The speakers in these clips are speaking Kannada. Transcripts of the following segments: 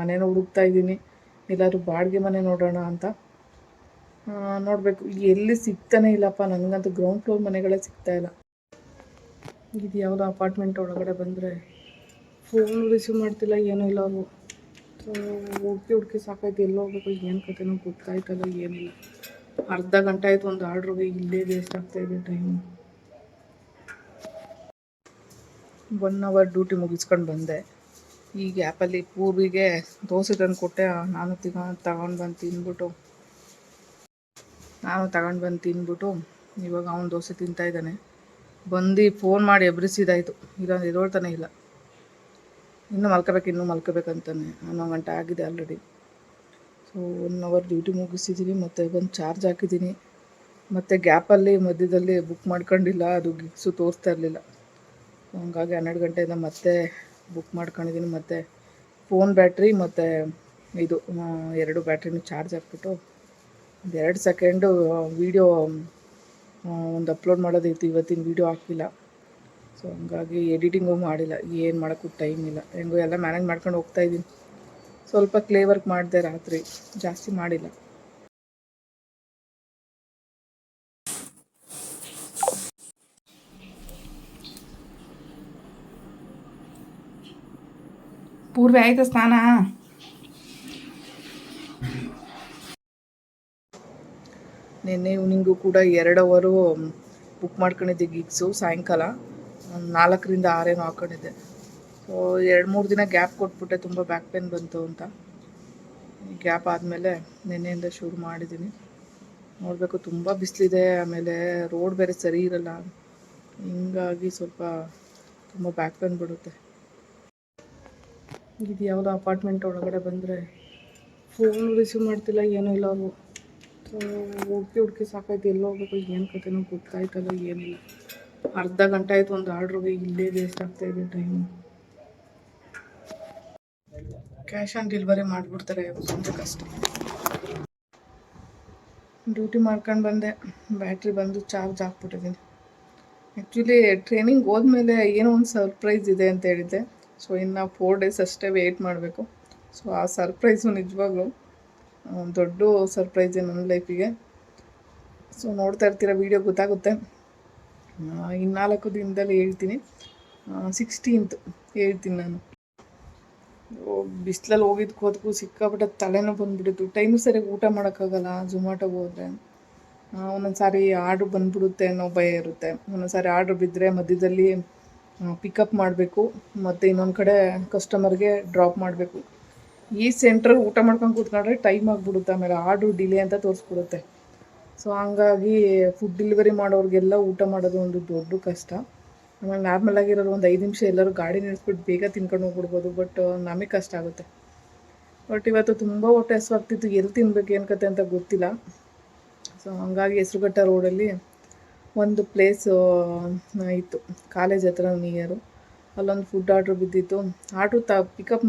ಮನೇನ ಹುಡುಕ್ತಾ ಇದ್ದೀನಿ. ಎಲ್ಲಾದ್ರೂ ಬಾಡಿಗೆ ಮನೆ ನೋಡೋಣ ಅಂತ. ನೋಡಬೇಕು. ಎಲ್ಲಿ ಸಿಗ್ತಾನೆ ಇಲ್ಲಪ್ಪ. ನನಗಂತೂ ಗ್ರೌಂಡ್ ಫ್ಲೋರ್ ಮನೆಗಳೇ ಸಿಗ್ತಾ ಇಲ್ಲ. ಇದು ಯಾವುದೋ ಅಪಾರ್ಟ್ಮೆಂಟ್ ಒಳಗಡೆ ಬಂದರೆ ಫೋನ್ ರಿಸೀವ್ ಮಾಡ್ತಿಲ್ಲ, ಏನೂ ಇಲ್ಲ ಅವರು. ಸೊ ಹುಡುಕಿ ಹುಡುಕಿ ಸಾಕಾಯ್ತು. ಎಲ್ಲಿ ಹೋಗ್ಬೇಕು? ಏನು ಕತೆನೋ ಗೊತ್ತಾಯ್ತಲ್ಲ, ಏನಿಲ್ಲ. ಅರ್ಧ ಗಂಟೆ ಆಯಿತು ಒಂದು ಆರ್ಡ್ರಿಗೆ. ಇಲ್ಲೇ ವೇಸ್ಟ್ ಆಗ್ತಾಯಿದೆ ಟೈಮು ಒನ್ ಅವರ್ ಡ್ಯೂಟಿ ಮುಗಿಸ್ಕೊಂಡು ಬಂದೆ. ಈ ಗ್ಯಾಪಲ್ಲಿ ಪೂರ್ವಿಗೆ ದೋಸೆ ತಂದು ಕೊಟ್ಟೆ. ನಾನು ತಿಗ ತಗೊಂಡು ಬಂದು ತಿಂದ್ಬಿಟ್ಟು. ನಾನು ತಗೊಂಡು ಬಂದು ತಿಂದ್ಬಿಟ್ಟು ಇವಾಗ ಅವನು ದೋಸೆ ತಿಂತಾ ಇದ್ದಾನೆ. ಬಂದು ಫೋನ್ ಮಾಡಿ ಎಬ್ರಿಸಿದಾಯಿತು. ಇಲ್ಲ ಎದೋಳ್ತಾನೆ ಇಲ್ಲ. ಇನ್ನೂ ಮಲ್ಕೋಬೇಕು, ಇನ್ನೂ ಮಲ್ಕೋಬೇಕಂತಾನೆ. ಹನ್ನೊಂದು ಗಂಟೆ ಆಗಿದೆ already so one hour duty ಮುಗಿಸಿದ್ದೀನಿ ಮತ್ತು ಬಂದು ಚಾರ್ಜ್ ಹಾಕಿದ್ದೀನಿ ಮತ್ತು ಗ್ಯಾಪಲ್ಲಿ ಮಧ್ಯದಲ್ಲಿ ಬುಕ್ ಮಾಡ್ಕೊಂಡಿಲ್ಲ. ಅದು ಗಿಗ್ಸು ತೋರಿಸ್ತಾ ಇರಲಿಲ್ಲ. ಹಂಗಾಗಿ ಹನ್ನೆರಡು ಗಂಟೆಯಿಂದ ಮತ್ತೆ ಬುಕ್ ಮಾಡ್ಕೊಂಡಿದ್ದೀನಿ ಮತ್ತು ಫೋನ್ ಬ್ಯಾಟ್ರಿ ಮತ್ತು ಇದು ಎರಡು ಬ್ಯಾಟ್ರಿನೂ ಚಾರ್ಜ್ ಹಾಕ್ಬಿಟ್ಟು ಒಂದು ಎರಡು ಸೆಕೆಂಡು ವೀಡಿಯೋ ಒಂದು ಅಪ್ಲೋಡ್ ಮಾಡೋದಿತ್ತು. ಇವತ್ತಿನ ವೀಡಿಯೋ ಹಾಕಿಲ್ಲ. ಸೊ ಹಂಗಾಗಿ ಎಡಿಟಿಂಗು ಮಾಡಿಲ್ಲ. ಏನು ಮಾಡೋಕ್ಕೂ ಟೈಮ್ ಇಲ್ಲ. ಹೆಂಗೋ ಎಲ್ಲ ಮ್ಯಾನೇಜ್ ಮಾಡ್ಕೊಂಡು ಹೋಗ್ತಾ ಇದ್ದೀನಿ ಸ್ವಲ್ಪ ಕ್ಲೇ ವರ್ಕ್ ಮಾಡಿದೆ ರಾತ್ರಿ. ಜಾಸ್ತಿ ಮಾಡಿಲ್ಲ. ಪೂರ್ವಿ ಸ್ಥಾನ ಸ್ನಾನ? ನಿನ್ನೆ ಇವ್ನಿಂಗು ಕೂಡ ಎರಡು ಅವರು ಬುಕ್ ಮಾಡ್ಕೊಂಡಿದ್ದೆ ಗಿಗ್ಸು ಸಾಯಂಕಾಲ. ನಾಲ್ಕರಿಂದ ಆರೇನೋ ಹಾಕ್ಕೊಂಡಿದ್ದೆ ಸೊ ಎರಡು ಮೂರು ದಿನ ಗ್ಯಾಪ್ ಕೊಟ್ಬಿಟ್ಟೆ, ತುಂಬ ಬ್ಯಾಕ್ ಪೇನ್ ಬಂತು ಅಂತ. ಗ್ಯಾಪ್ ಆದಮೇಲೆ ನಿನ್ನೆಯಿಂದ ಶುರು ಮಾಡಿದ್ದೀನಿ. ನೋಡಬೇಕು, ತುಂಬ ಬಿಸಿಲಿದೆ, ಆಮೇಲೆ ರೋಡ್ ಬೇರೆ ಸರಿ ಇರಲ್ಲ. ಹಿಂಗಾಗಿ ಸ್ವಲ್ಪ ತುಂಬ ಬ್ಯಾಕ್ ಪೇನ್ ಬಿಡುತ್ತೆ ಇದು ಯಾವುದೋ ಅಪಾರ್ಟ್ಮೆಂಟ್ ಒಳಗಡೆ ಬಂದರೆ ಫೋನ್ ರಿಸೀವ್ ಮಾಡ್ತಿಲ್ಲ, ಏನೂ ಇಲ್ಲ ಅವರು. ಸೊ ಹುಡ್ಕಿ ಹುಡುಕಿ ಸಾಕಾಯ್ತು, ಎಲ್ಲಿ ಹೋಗ್ಬೇಕು, ಏನು ಕತೆನೋ ಗೊತ್ತಾಯ್ತಲ್ಲ, ಏನಿಲ್ಲ. ಅರ್ಧ ಗಂಟೆ ಆಯಿತು, ಒಂದು ಆರ್ಡ್ರಿಗೆ ಇಲ್ಲೇ ವೇಸ್ಟ್ ಆಗ್ತಾಯಿದೆ ಟೈಮು ಕ್ಯಾಶ್ ಆನ್ ಡೆಲಿವರಿ ಮಾಡಿಬಿಡ್ತಾರೆ ತುಂಬ ಕಷ್ಟ. ಡ್ಯೂಟಿ ಮಾಡ್ಕೊಂಡು ಬಂದೆ ಬ್ಯಾಟ್ರಿ ಬಂದು ಚಾರ್ಜ್ ಹಾಕ್ಬಿಟ್ಟಿದ್ದೀನಿ. ಆ್ಯಕ್ಚುಲಿ ಟ್ರೈನಿಂಗ್ ಹೋದ್ಮೇಲೆ ಏನೋ ಒಂದು ಸರ್ಪ್ರೈಸ್ ಇದೆ ಅಂತ ಹೇಳಿದ್ದೆ. ಸೊ ಇನ್ನು ಫೋರ್ ಡೇಸ್ ಅಷ್ಟೇ ವೆಯ್ಟ್ ಮಾಡಬೇಕು. ಸೊ ಆ ಸರ್ಪ್ರೈಸು ನಿಜವಾಗ್ಲೂ ದೊಡ್ಡ ಸರ್ಪ್ರೈಸ್ ನನ್ನ ಲೈಫಿಗೆ ಸೊ ನೋಡ್ತಾ ಇರ್ತೀರ ವೀಡಿಯೋ ಗೊತ್ತಾಗುತ್ತೆ. ಇನ್ನಾಲ್ಕು ದಿನದಲ್ಲಿ ಹೇಳ್ತೀನಿ. ಸಿಕ್ಸ್ಟೀನ್ತ್ ಹೇಳ್ತೀನಿ ನಾನು. ಬಿಸಿಲಲ್ಲಿ ಹೋಗಿದ್ದಕ್ಕೆ ಹೋದಕ್ಕೂ ಸಿಕ್ಕಾಪಟ್ಟೆ ತಲೆನೂ ಬಂದುಬಿಡುತ್ತು ಟೈಮು ಸರಿಯಾಗಿ ಊಟ ಮಾಡೋಕ್ಕಾಗಲ್ಲ ಝೊಮ್ಯಾಟೋಗೆ ಹೋದರೆ. ಒಂದೊಂದು ಸಾರಿ ಆರ್ಡ್ರ್ ಬಂದುಬಿಡುತ್ತೆ ಅನ್ನೋ ಭಯ ಇರುತ್ತೆ. ಒಂದೊಂದು ಸಾರಿ ಆರ್ಡ್ರ್ ಬಿದ್ದರೆ ಮಧ್ಯದಲ್ಲಿ ಪಿಕಪ್ ಮಾಡಬೇಕು, ಮತ್ತು ಇನ್ನೊಂದು ಕಡೆ ಕಸ್ಟಮರ್ಗೆ ಡ್ರಾಪ್ ಮಾಡಬೇಕು. ಈ ಸೆಂಟ್ರಲ್ಲಿ ಊಟ ಮಾಡ್ಕೊಂಡು ಕೂತ್ಕೊಂಡ್ರೆ ಟೈಮ್ ಆಗಿಬಿಡುತ್ತೆ, ಆಮೇಲೆ ಆರ್ಡ್ರು ಡಿಲೇ ಅಂತ ತೋರಿಸ್ಬಿಡುತ್ತೆ. ಸೊ ಹಂಗಾಗಿ ಫುಡ್ ಡೆಲಿವರಿ ಮಾಡೋರಿಗೆಲ್ಲ ಊಟ ಮಾಡೋದು ಒಂದು ದೊಡ್ಡ ಕಷ್ಟ. ಆಮೇಲೆ ನಾರ್ಮಲ್ ಆಗಿರೋರು ಒಂದು ಐದು ನಿಮಿಷ ಎಲ್ಲರೂ ಗಾಡಿ ನಿಲ್ಲಿಸ್ಬಿಟ್ಟು ಬೇಗ ತಿನ್ಕೊಂಡು ಹೋಗ್ಬಿಡ್ಬೋದು ಬಟ್ ನಮಗೆ ಕಷ್ಟ ಆಗುತ್ತೆ. ಬಟ್ ಇವತ್ತು ತುಂಬ ಹೊಟ್ಟೆ ಹಸುವಾಗ್ತಿತ್ತು, ಎಲ್ಲಿ ತಿನ್ಬೇಕು ಏನು ಕತೆ ಅಂತ ಗೊತ್ತಿಲ್ಲ. ಸೊ ಹಂಗಾಗಿ ಹೆಸರುಘಟ್ಟ ರೋಡಲ್ಲಿ ಒಂದು ಪ್ಲೇಸು ಇತ್ತು. ಕಾಲೇಜ್ ಹತ್ರ ನಿಯರು ಅಲ್ಲೊಂದು ಫುಡ್ ಆರ್ಡ್ರ್ ಬಿದ್ದಿತ್ತು. ಆರ್ಡ್ರ್ ತ ಪಿಕಪ್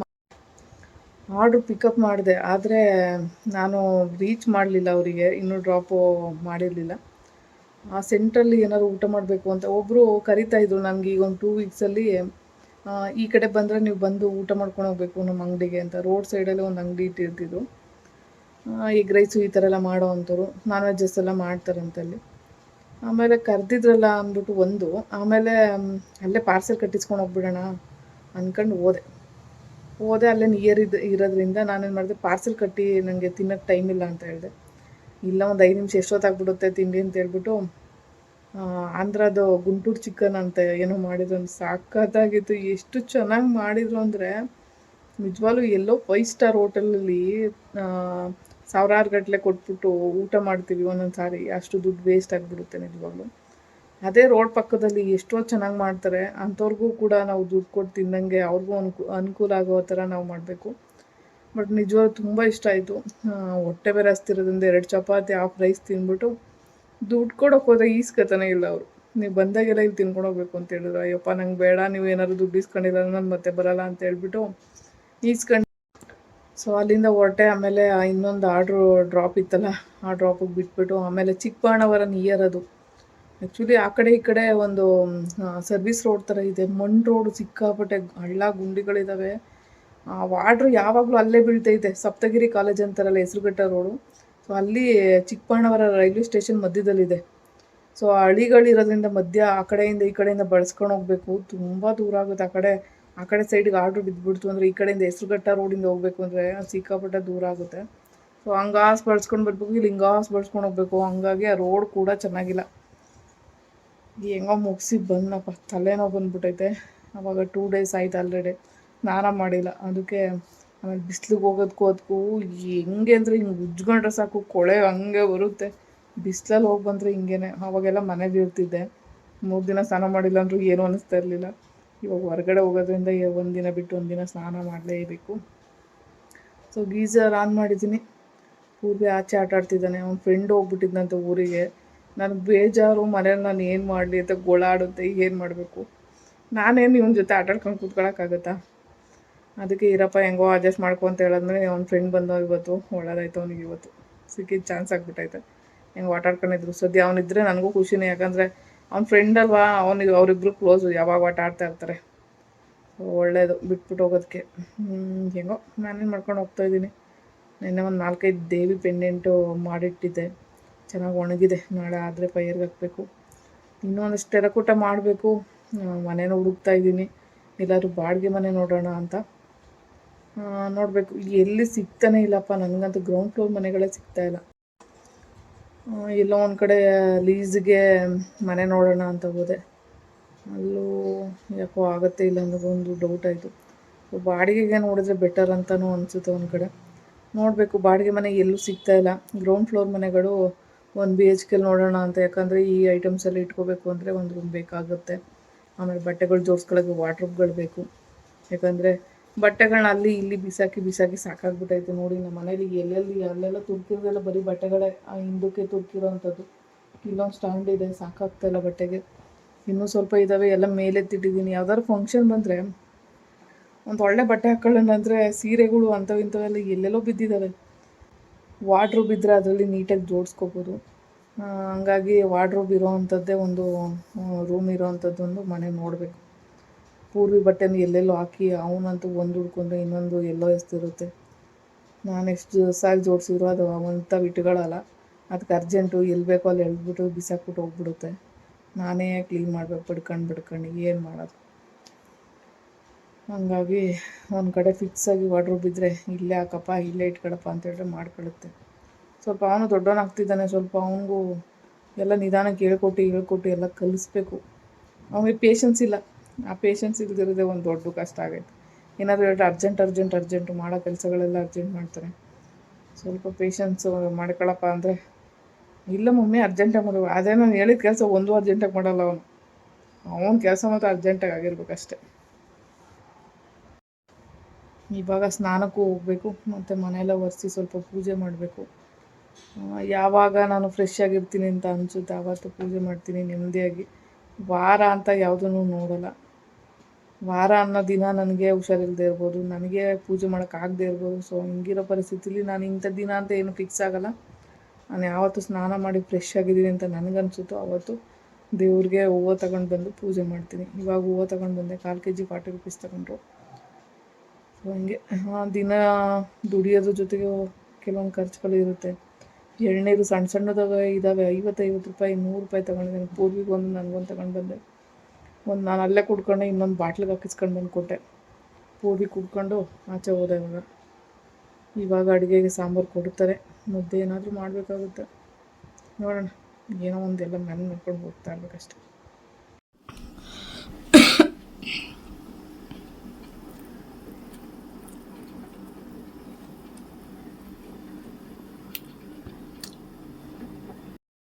ಆರ್ಡ್ರ್ ಪಿಕಪ್ ಮಾಡಿದೆ. ಆದರೆ ನಾನು ರೀಚ್ ಮಾಡಲಿಲ್ಲ ಅವರಿಗೆ. ಇನ್ನೂ ಡ್ರಾಪು ಮಾಡಿರಲಿಲ್ಲ. ಆ ಸೆಂಟ್ರಲ್ಲಿ ಏನಾದ್ರು ಊಟ ಮಾಡಬೇಕು ಅಂತ ಒಬ್ಬರು ಕರಿತಾ ಇದ್ರು ನನಗೆ ಈಗ ಒಂದು ಟೂ ವೀಕ್ಸಲ್ಲಿ ಈ ಕಡೆ ಬಂದರೆ ನೀವು ಬಂದು ಊಟ ಮಾಡ್ಕೊಂಡು ಹೋಗ್ಬೇಕು ನಮ್ಮ ಅಂಗಡಿಗೆ ಅಂತ. ರೋಡ್ ಸೈಡಲ್ಲಿ ಒಂದು ಅಂಗಡಿ ಇಟ್ಟಿರ್ತಿದ್ರು. ಎಗ್ ರೈಸು ಈ ಥರ ಎಲ್ಲ ಮಾಡೋ ಅಂಥವ್ರು ನಾನ್ ವೆಜ್ಜಸ್ ಎಲ್ಲ ಮಾಡ್ತಾರಂತಲ್ಲಿ ಆಮೇಲೆ ಕರೆದಿದ್ರಲ್ಲ ಅಂದ್ಬಿಟ್ಟು ಒಂದು, ಆಮೇಲೆ ಅಲ್ಲೇ ಪಾರ್ಸೆಲ್ ಕಟ್ಟಿಸ್ಕೊಂಡು ಹೋಗ್ಬಿಡೋಣ ಅಂದ್ಕೊಂಡು ಹೋದೆ. ಹೋದೆ, ಅಲ್ಲೇ ನಿಯರ್ ಇದ್ದ ಇರೋದ್ರಿಂದ ನಾನೇನು ಮಾಡಿದೆ ಪಾರ್ಸೆಲ್ ಕಟ್ಟಿ ನನಗೆ ತಿನ್ನೋಕ್ಕೆ ಟೈಮ್ ಇಲ್ಲ ಅಂತ ಹೇಳಿದೆ. ಇಲ್ಲ, ಒಂದು ಐದು ನಿಮಿಷ ಎಷ್ಟೊತ್ತಾಗ್ಬಿಡುತ್ತೆ ತಿಂಡಿ ಅಂತ ಹೇಳ್ಬಿಟ್ಟು ಆಂಧ್ರದ್ದು ಗುಂಟೂರು ಚಿಕನ್ ಅಂತ ಏನೋ ಮಾಡಿದ್ರು ಒಂದು ಸಾಕತ್ತಾಗಿತ್ತು ಎಷ್ಟು ಚೆನ್ನಾಗಿ ಮಾಡಿದ್ರು ಅಂದರೆ ನಿಜವಾಗ್ಲೂ ಎಲ್ಲೋ ಫೈವ್ ಸ್ಟಾರ್ ಹೋಟೆಲಲ್ಲಿ ಸಾವಿರಾರು ಗಟ್ಟಲೆ ಕೊಟ್ಬಿಟ್ಟು ಊಟ ಮಾಡ್ತೀವಿ ಒಂದೊಂದು ಸಾರಿ, ಅಷ್ಟು ದುಡ್ಡು ವೇಸ್ಟ್ ಆಗಿಬಿಡುತ್ತೆ ನಿಜವಾಗ್ಲೂ. ಅದೇ ರೋಡ್ ಪಕ್ಕದಲ್ಲಿ ಎಷ್ಟೋ ಚೆನ್ನಾಗಿ ಮಾಡ್ತಾರೆ, ಅಂಥವ್ರಿಗೂ ಕೂಡ ನಾವು ದುಡ್ಡು ಕೊಟ್ಟು ತಿಂದಂಗೆ ಅವ್ರಿಗೂ ಅನುಕೂ, ಅನುಕೂಲ ಆಗೋ ಥರ ನಾವು ಮಾಡಬೇಕು. ಬಟ್ ನಿಜವಾಗ್ಲೂ ತುಂಬ ಇಷ್ಟ ಆಯಿತು. ಹೊಟ್ಟೆ ಬೇರೆ ಹಸ್ತಿರೋದ್ರಿಂದ ಎರಡು ಚಪಾತಿ ಹಾಫ್ ರೈಸ್ ತಿಂದ್ಬಿಟ್ಟು ದುಡ್ಡು ಕೊಡೋಕೆ ಹೋದ್ರೆ ಈಸ್ಕೊತಾನೆ ಇಲ್ಲ ಅವರು. ನೀವು ಬಂದಾಗೆಲ್ಲ ಇಲ್ಲಿ ತಿನ್ಕೊಂಡು ಹೋಗ್ಬೇಕು ಅಂತ ಹೇಳಿದ್ರು. ಅಯ್ಯಪ್ಪ, ನಂಗೆ ಬೇಡ, ನೀವು ಏನಾದ್ರು ದುಡ್ಡು ಇಸ್ಕೊಂಡಿಲ್ಲ ನಾನು ಮತ್ತೆ ಬರಲ್ಲ ಅಂತ ಹೇಳ್ಬಿಟ್ಟು ಈಸ್ಕೊಂಡು ಸೊ ಅಲ್ಲಿಂದ ಹೊರಟೆ, ಆಮೇಲೆ ಇನ್ನೊಂದು ಆರ್ಡ್ರು ಡ್ರಾಪ್ ಇತ್ತಲ್ಲ, ಆ ಡ್ರಾಪಿಗೆ ಬಿಟ್ಬಿಟ್ಟು, ಆಮೇಲೆ ಚಿಕ್ಕಬಾಣವರ ನಿಯರ್ ಅದು. ಆ್ಯಕ್ಚುಲಿ ಆ ಕಡೆ ಈ ಕಡೆ ಒಂದು ಸರ್ವಿಸ್ ರೋಡ್ ಥರ ಇದೆ. ಮಣ್ಣು ರೋಡ್ ಸಿಕ್ಕಾಪಟ್ಟೆ ಹಳ್ಳ ಗುಂಡಿಗಳಿದ್ದಾವೆ ಆ ವಾಡ್ರು ಯಾವಾಗಲೂ ಅಲ್ಲೇ ಬೀಳ್ತೈತೆ ಸಪ್ತಗಿರಿ ಕಾಲೇಜ್ ಅಂತಾರಲ್ಲ, ಹೆಸರುಘಟ್ಟ ರೋಡು ಸೊ ಅಲ್ಲಿ ಚಿಕ್ಕಬಾಣವರ ರೈಲ್ವೆ ಸ್ಟೇಷನ್ ಮಧ್ಯದಲ್ಲಿದೆ. ಸೊ ಹಳಿಗಳಿರೋದ್ರಿಂದ ಮಧ್ಯ ಆ ಕಡೆಯಿಂದ ಈ ಕಡೆಯಿಂದ ಬಳಸ್ಕೊಂಡು ಹೋಗಬೇಕು. ತುಂಬ ದೂರ ಆಗುತ್ತೆ. ಆ ಕಡೆ ಆ ಕಡೆ ಸೈಡಿಗೆ ಆರ್ಡ್ರ್ ಬಿದ್ದುಬಿಡ್ತು ಅಂದರೆ ಈ ಕಡೆಯಿಂದ ಹೆಸರುಘಟ್ಟ ರೋಡಿಂದ ಹೋಗ್ಬೇಕು ಅಂದರೆ ಸಿಕ್ಕಾಪಟ್ಟೆ ದೂರ ಆಗುತ್ತೆ. ಸೊ ಹಂಗಾಸ್ ಬಳಸ್ಕೊಂಡು ಬರ್ಬೇಕು, ಇಲ್ಲಿ ಹಿಂಗಾಸ್ ಬಳಸ್ಕೊಂಡು ಹೋಗ್ಬೇಕು. ಹಂಗಾಗಿ ಆ ರೋಡ್ ಕೂಡ ಚೆನ್ನಾಗಿಲ್ಲ. ಹೆಂಗೋ ಮುಗಿಸಿ ಬಂದಪ್ಪ ತಲೆನೋವು ಬಂದ್ಬಿಟ್ಟೈತೆ. ಅವಾಗ ಟೂ ಡೇಸ್ ಆಯ್ತು ಆಲ್ರೆಡಿ ಸ್ನಾನ ಮಾಡಿಲ್ಲ. ಅದಕ್ಕೆ ಆಮೇಲೆ ಬಿಸ್ಲಿಗೆ ಹೋಗೋದಕ್ಕೂ ಅದಕ್ಕೂ ಹೆಂಗೆ ಅಂದರೆ ಹಿಂಗೆ ಉಜ್ಕೊಂಡ್ರೆ ಸಾಕು, ಕೊಳೆ ಹಂಗೆ ಬರುತ್ತೆ. ಬಿಸಿಲಲ್ಲಿ ಹೋಗಿ ಬಂದರೆ ಹಿಂಗೇನೆ. ಅವಾಗೆಲ್ಲ ಮನೆಗೆ ಇರ್ತಿದ್ದೆ ಮೂರು ದಿನ ಸ್ನಾನ ಮಾಡಿಲ್ಲ ಅಂದರೂ ಏನೂ ಅನ್ನಿಸ್ತಾ ಇರಲಿಲ್ಲ. ಇವಾಗ ಹೊರಗಡೆ ಹೋಗೋದ್ರಿಂದ ಒಂದು ದಿನ ಬಿಟ್ಟು ಒಂದು ದಿನ ಸ್ನಾನ ಮಾಡಲೇಬೇಕು. ಸೊ ಗೀಝರ್ ಆನ್ ಮಾಡಿದ್ದೀನಿ. ಪೂರ್ವಿ ಆಚೆ ಆಟ ಆಡ್ತಿದ್ದಾನೆ. ಅವ್ನ ಫ್ರೆಂಡ್ ಹೋಗ್ಬಿಟ್ಟಿದ್ದಂತೆ ಊರಿಗೆ. ನನಗೆ ಬೇಜಾರು, ಮನೇಲಿ ನಾನು ಏನು ಮಾಡಲಿ ಅಂತ ಗೋಳಾಡುತ್ತೆ. ಏನು ಮಾಡಬೇಕು? ನಾನೇನು ಇವನ ಜೊತೆ ಆಟಾಡ್ಕೊಂಡು ಕೂತ್ಕೊಳ್ಳೋಕ್ಕಾಗತ್ತಾ ಅದಕ್ಕೆ ಇರಪ್ಪ ಹೆಂಗೋ ಅಡ್ಜಸ್ಟ್ ಮಾಡ್ಕೊ ಅಂತ ಹೇಳಿದ್ಮೇಲೆ ಅವ್ನ ಫ್ರೆಂಡ್ ಬಂದ ಇವತ್ತು. ಒಳ್ಳೇದಾಯ್ತು ಅವ್ನಿಗೆ ಇವತ್ತು. ಸಿಕ್ಕಿದ ಚಾನ್ಸ್ ಆಗ್ಬಿಟ್ಟೈತೆ. ಹೆಂಗೆ ಆಟಾಡ್ಕೊಂಡಿದ್ರು ಸದ್ಯ ಅವನಿದ್ರೆ ನನಗೂ ಖುಷಿನೇ. ಯಾಕಂದರೆ ಅವ್ನ ಫ್ರೆಂಡ್ ಅಲ್ವಾ? ಅವನಿಗೆ ಅವರಿಬ್ರು ಕ್ಲೋಸ್ ಯಾವಾಗ ಆಟ ಆಡ್ತಾ ಇರ್ತಾರೆ. ಒಳ್ಳೇದು ಬಿಟ್ಬಿಟ್ಟು ಹೋಗೋದಕ್ಕೆ ಹೆಂಗೋ ನಾನೇನು ಮಾಡ್ಕೊಂಡು ಹೋಗ್ತಾ ಇದ್ದೀನಿ. ನಿನ್ನೆ ಒಂದು ನಾಲ್ಕೈದು ದೇವಿ ಪೆಂಡೆಂಟು ಮಾಡಿಟ್ಟಿದ್ದೆ. ಚೆನ್ನಾಗಿ ಒಣಗಿದೆ. ನಾಳೆ ಆದರೆ ಪೈರ್ಗೆ ಹಾಕಬೇಕು. ಇನ್ನೂ ಒಂದಷ್ಟು ಟೆರಕೂಟ ಮಾಡಬೇಕು. ಮನೇನ ಹುಡುಕ್ತಾ ಇದ್ದೀನಿ. ಎಲ್ಲಾದರೂ ಬಾಡಿಗೆ ಮನೆ ನೋಡೋಣ ಅಂತ. ನೋಡಬೇಕು. ಎಲ್ಲಿ ಸಿಗ್ತಾನೆ ಇಲ್ಲಪ್ಪ. ನನಗಂತೂ ಗ್ರೌಂಡ್ ಫ್ಲೋರ್ ಮನೆಗಳೇ ಸಿಗ್ತಾ ಇಲ್ಲ. ಎಲ್ಲೋ ಒಂದು ಕಡೆ ಲೀಸ್ಗೆ ಮನೆ ನೋಡೋಣ ಅಂತ ಹೋದೆ. ಅಲ್ಲೂ ಯಾಕೋ ಆಗುತ್ತೆ ಇಲ್ಲ ಅನ್ನೋದೊಂದು ಡೌಟ್ ಆಯಿತು. ಬಾಡಿಗೆಗೆ ನೋಡಿದ್ರೆ ಬೆಟರ್ ಅಂತಲೂ ಅನಿಸುತ್ತೆ ಒಂದು ಕಡೆ. ನೋಡಬೇಕು, ಬಾಡಿಗೆ ಮನೆ ಎಲ್ಲೂ ಸಿಗ್ತಾ ಇಲ್ಲ. ಗ್ರೌಂಡ್ ಫ್ಲೋರ್ ಮನೆಗಳು ಒಂದು ಬಿ ಎಚ್ ಕೆಲ್ ನೋಡೋಣ ಅಂತ. ಯಾಕಂದರೆ ಈ ಐಟಮ್ಸ್ ಎಲ್ಲ ಇಟ್ಕೋಬೇಕು ಅಂದರೆ ಒಂದು ರೂಮ್ ಬೇಕಾಗುತ್ತೆ. ಆಮೇಲೆ ಬಟ್ಟೆಗಳು ಜೋಡಿಸ್ಕೊಳ್ಳೋಕೆ ವಾಟ್ರೂಬ್ಗಳು ಬೇಕು. ಯಾಕಂದರೆ ಬಟ್ಟೆಗಳನ್ನ ಅಲ್ಲಿ ಇಲ್ಲಿ ಬಿಸಾಕಿ ಬಿಸಾಕಿ ಸಾಕಾಗ್ಬಿಟ್ಟೈತೆ ನೋಡಿ ನಮ್ಮ ಮನೇಲಿ ಎಲ್ಲೆಲ್ಲಿ ಅಲ್ಲೆಲ್ಲ ತುರ್ಕಿರೋದೆಲ್ಲ ಬರೀ ಬಟ್ಟೆಗಳೇ, ಆ ಹಿಂದಕ್ಕೆ ತುರ್ಕಿರೋ ಅಂಥದ್ದು ಇಲ್ಲೊಂದು ಸ್ಟ್ಯಾಂಡ್ ಇದೆ ಸಾಕಾಗ್ತಾಯಿಲ್ಲ ಬಟ್ಟೆಗೆ. ಇನ್ನೂ ಸ್ವಲ್ಪ ಇದ್ದಾವೆ ಎಲ್ಲ ಮೇಲೆತ್ತಿಟ್ಟಿದ್ದೀನಿ. ಯಾವ್ದಾದ್ರು ಫಂಕ್ಷನ್ ಬಂದರೆ, ಒಂದು ಒಳ್ಳೆ ಬಟ್ಟೆ ಹಾಕೊಳ್ಳೋಣ ಸೀರೆಗಳು ಅಂಥವು ಇಂಥವೆಲ್ಲ ಎಲ್ಲೆಲ್ಲೋ ಬಿದ್ದಿದ್ದಾವೆ ವಾರ್ಡ್ರೋಬ್ ಇದ್ದರೆ ಅದರಲ್ಲಿ ನೀಟಾಗಿ ಜೋಡಿಸ್ಕೋಬೋದು. ಹಂಗಾಗಿ ವಾರ್ಡ್ರೂಬ್ ಇರೋ ಅಂಥದ್ದೇ ಒಂದು ರೂಮ್ ಇರೋ ಅಂಥದ್ದೊಂದು ಮನೆ ನೋಡಬೇಕು. ಪೂರ್ವಿ ಬಟ್ಟೆನ ಎಲ್ಲೆಲ್ಲೋ ಹಾಕಿ ಅವನಂತೂ ಒಂದು ಹುಡ್ಕೊಂಡ್ರೆ ಇನ್ನೊಂದು ಎಲ್ಲೋ ಎಸ್ತಿರುತ್ತೆ. ನಾನು ಎಷ್ಟು ದಿವಸ ಜೋಡಿಸಿದ್ರು ಅದು ಅವಂತ ಬಿಟ್ಟುಗಳಲ್ಲ. ಅದಕ್ಕೆ ಅರ್ಜೆಂಟು ಎಲ್ಲಿ ಬೇಕೋ ಅಲ್ಲಿ ಎಳ್ಬಿಟ್ಟು ಬಿಸಾಕ್ಬಿಟ್ಟು ಹೋಗ್ಬಿಡುತ್ತೆ. ನಾನೇ ಕ್ಲೀನ್ ಮಾಡಬೇಕು, ಬಿಡ್ಕೊಂಡು ಬಿಡ್ಕೊಂಡು ಏನು ಮಾಡೋದು. ಹಂಗಾಗಿ ಒಂದು ಕಡೆ ಫಿಕ್ಸಾಗಿ ವಾಡ್ರು ಬಿದ್ದರೆ ಇಲ್ಲೇ ಹಾಕಪ್ಪ, ಇಲ್ಲೇ ಇಟ್ಕೊಳಪ್ಪ ಅಂತ ಹೇಳಿದ್ರೆ ಮಾಡ್ಕೊಳ್ಳುತ್ತೆ ಸ್ವಲ್ಪ ಅವನು ದೊಡ್ಡವನಾಗ್ತಿದ್ದಾನೆ ಸ್ವಲ್ಪ ಅವನಿಗೂ ಎಲ್ಲ ನಿಧಾನಕ್ಕೆ ಹೇಳ್ಕೊಟ್ಟು ಹೇಳ್ಕೊಟ್ಟು ಎಲ್ಲ ಕಲಿಸ್ಬೇಕು. ಅವನಿಗೆ ಪೇಷನ್ಸ್ ಇಲ್ಲ. ಆ ಪೇಷನ್ಸ್ ಇಲ್ದಿರೋದೇ ಒಂದು ದೊಡ್ಡ ಕಷ್ಟ ಆಗೈತೆ. ಏನಾದರೂ ಹೇಳಿದ್ರೆ ಅರ್ಜೆಂಟ್ ಅರ್ಜೆಂಟ್ ಅರ್ಜೆಂಟು ಮಾಡೋ ಕೆಲಸಗಳೆಲ್ಲ ಅರ್ಜೆಂಟ್ ಮಾಡ್ತಾರೆ. ಸ್ವಲ್ಪ ಪೇಷನ್ಸು ಮಾಡ್ಕೊಳಪ್ಪ ಅಂದರೆ ಇಲ್ಲ ಮಮ್ಮಿ ಅರ್ಜೆಂಟಾಗಿ ಮಾಡಬೇಕು. ಅದೇ ನಾನು ಹೇಳಿದ ಕೆಲಸ ಒಂದು ಅರ್ಜೆಂಟಾಗಿ ಮಾಡಲ್ಲ ಅವನು. ಅವನ ಕೆಲಸ ಮಾತ್ರ ಅರ್ಜೆಂಟಾಗಿ ಆಗಿರ್ಬೇಕಷ್ಟೆ ಇವಾಗ ಸ್ನಾನಕ್ಕೂ ಹೋಗಬೇಕು, ಮತ್ತು ಮನೆಯೆಲ್ಲ ಒರೆಸಿ ಸ್ವಲ್ಪ ಪೂಜೆ ಮಾಡಬೇಕು. ಯಾವಾಗ ನಾನು ಫ್ರೆಶ್ ಆಗಿರ್ತೀನಿ ಅಂತ ಅನಿಸುತ್ತೆ ಆವತ್ತು ಪೂಜೆ ಮಾಡ್ತೀನಿ ನೆಮ್ಮದಿಯಾಗಿ. ವಾರ ಅಂತ ಯಾವುದನ್ನು ನೋಡೋಲ್ಲ. ವಾರ ಅನ್ನೋ ದಿನ ನನಗೆ ಹುಷಾರಿಲ್ಲದೆ ಇರ್ಬೋದು, ನನಗೆ ಪೂಜೆ ಮಾಡೋಕ್ಕಾಗದೇ ಇರ್ಬೋದು. ಸೊ ಹಿಂಗಿರೋ ಪರಿಸ್ಥಿತಿಲಿ ನಾನು ಇಂಥ ದಿನ ಅಂತ ಏನು ಫಿಕ್ಸ್ ಆಗೋಲ್ಲ. ನಾನು ಯಾವತ್ತು ಸ್ನಾನ ಮಾಡಿ ಫ್ರೆಶ್ ಆಗಿದ್ದೀನಿ ಅಂತ ನನಗನ್ಸುತ್ತೋ ಆವತ್ತು ದೇವ್ರಿಗೆ ಹೂವು ತಗೊಂಡು ಬಂದು ಪೂಜೆ ಮಾಡ್ತೀನಿ. ಇವಾಗ ಹೂವು ತಗೊಂಡು ಬಂದೆ, ಕಾಲು ಕೆ ಜಿ ಫಾರ್ಟಿ ರುಪೀಸ್ ತಗೊಂಡ್ರು. ಸೊ ಹಂಗೆ ದಿನ ದುಡಿಯೋದ್ರ ಜೊತೆಗೆ ಕೆಲವೊಂದು ಖರ್ಚುಗಳು ಇರುತ್ತೆ. ಎಳ್ನೀರು ಸಣ್ಣ ಸಣ್ಣದಾಗ ಇದ್ದಾವೆ ಐವತ್ತೈವತ್ತು ರೂಪಾಯಿ, ನೂರು ರೂಪಾಯಿ ತೊಗೊಂಡಿದ್ದೀನಿ. ಪೂರ್ವಿಗೆ ಒಂದು ನನಗೊಂದು ತಗೊಂಡು ಬಂದೆ. ಒಂದು ನಾನು ಅಲ್ಲೇ ಕುಡ್ಕೊಂಡು ಇನ್ನೊಂದು ಬಾಟ್ಲಿಗೆ ಹಾಕಿಸ್ಕೊಂಡು ಬಂದು ಕೊಟ್ಟೆ. ಪೂರಿ ಕುಡ್ಕೊಂಡು ಆಚೆ ಹೋದೆ ಇವಾಗ. ಇವಾಗ ಅಡುಗೆಗೆ ಸಾಂಬಾರು ಕೊಡ್ತಾರೆ. ಮುದ್ದೆ ಏನಾದರೂ ಮಾಡಬೇಕಾಗುತ್ತೆ. ನೋಡೋಣ. ಏನೋ ಒಂದೆಲ್ಲ ಮನೆ ಮಾಡ್ಕೊಂಡು ಹೋಗ್ತಾ ಇರ್ಬೇಕಷ್ಟೆ.